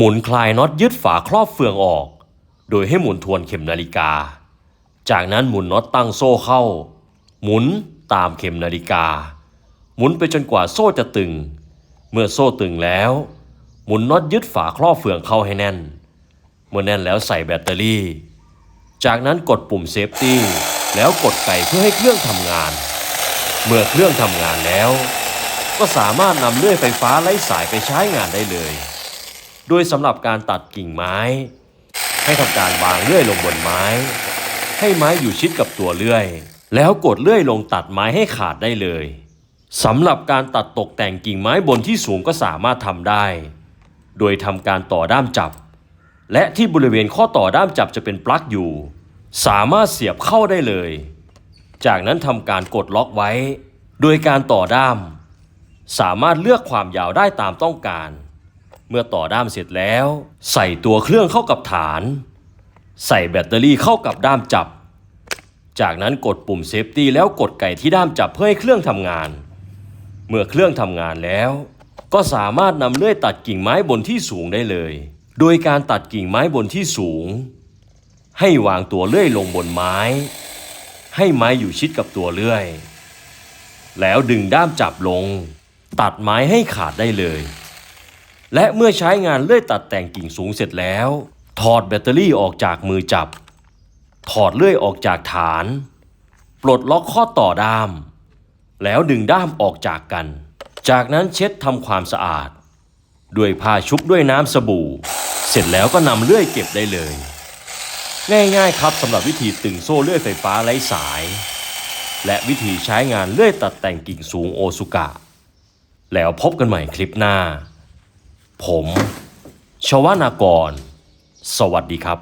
หมุนคลายน็อตยึดฝาครอบเฟืองออก โดยให้หมุนทวนเข็มนาฬิกา จากนั้นหมุนน็อตตั้งโซ่เข้า หมุนตามเข็มนาฬิกา หมุนไปจนกว่าโซ่จะตึง เมื่อโซ่ตึงแล้ว หมุนน็อตยึดฝาครอบเฟืองเข้าให้แน่น เมื่อแน่นแล้วใส่แบตเตอรี่ จากนั้นกดปุ่มเซฟตี้แล้วกดไก่เพื่อให้เครื่องทำงาน เมื่อเครื่องทำงานแล้ว ก็สามารถนำเลื่อยไฟฟ้าไร้สายไปใช้งานได้เลย โดยสำหรับการตัดกิ่งไม้ ให้ทำการวางเลื่อยลงบนไม้ ให้ไม้อยู่ชิดกับตัวเลื่อย แล้วกดเลื่อยลงตัดไม้ให้ขาดได้เลยสำหรับการตัดตกแต่งกิ่งไม้บนที่สูงก็สามารถทำได้ โดยทำการต่อด้ามจับ และที่บริเวณข้อต่อด้ามจับจะเป็นปลั๊กอยู่ สามารถเสียบเข้าได้เลย จากนั้นทำการกดล็อกไว้ โดยการต่อด้าม สามารถเลือกความยาวได้ตามต้องการ เมื่อต่อด้ามเสร็จแล้ว ใส่ตัวเครื่องเข้ากับฐาน ใส่แบตเตอรี่เข้ากับด้ามจับ จากนั้นกดปุ่มเซฟตี้แล้วกดไก่ที่ด้ามจับเพื่อให้เครื่องทำงาน เมื่อเครื่องทำงานแล้ว ก็สามารถนำเลื่อยตัดกิ่งไม้บนที่สูงได้เลย โดยการตัดกิ่งไม้บนที่สูง ให้วางตัวเลื่อยลงบนไม้ ให้ไม้อยู่ชิดกับตัวเลื่อย แล้วดึงด้ามจับลง ตัดไม้ให้ขาดได้เลย และเมื่อใช้งานเลื่อยตัดแต่งกิ่งสูงเสร็จแล้ว ถอดแบตเตอรี่ออกจากมือจับ ถอดเลื่อยออกจากฐาน ปลดล็อกข้อต่อด้าม แล้วดึงด้ามออกจากกัน จากนั้นเช็ดทำความสะอาด ด้วยผ้าชุบด้วยน้ำสบู่ เสร็จแล้วก็นำเลื่อยเก็บได้เลย ง่ายๆครับสำหรับวิธีตึงโซ่เลื่อยไฟฟ้าไร้สาย และวิธีใช้งานเลื่อยตัดแต่งกิ่งสูงโอซุกะ แล้วพบกันใหม่คลิปหน้า ผมชวานากร สวัสดีครับ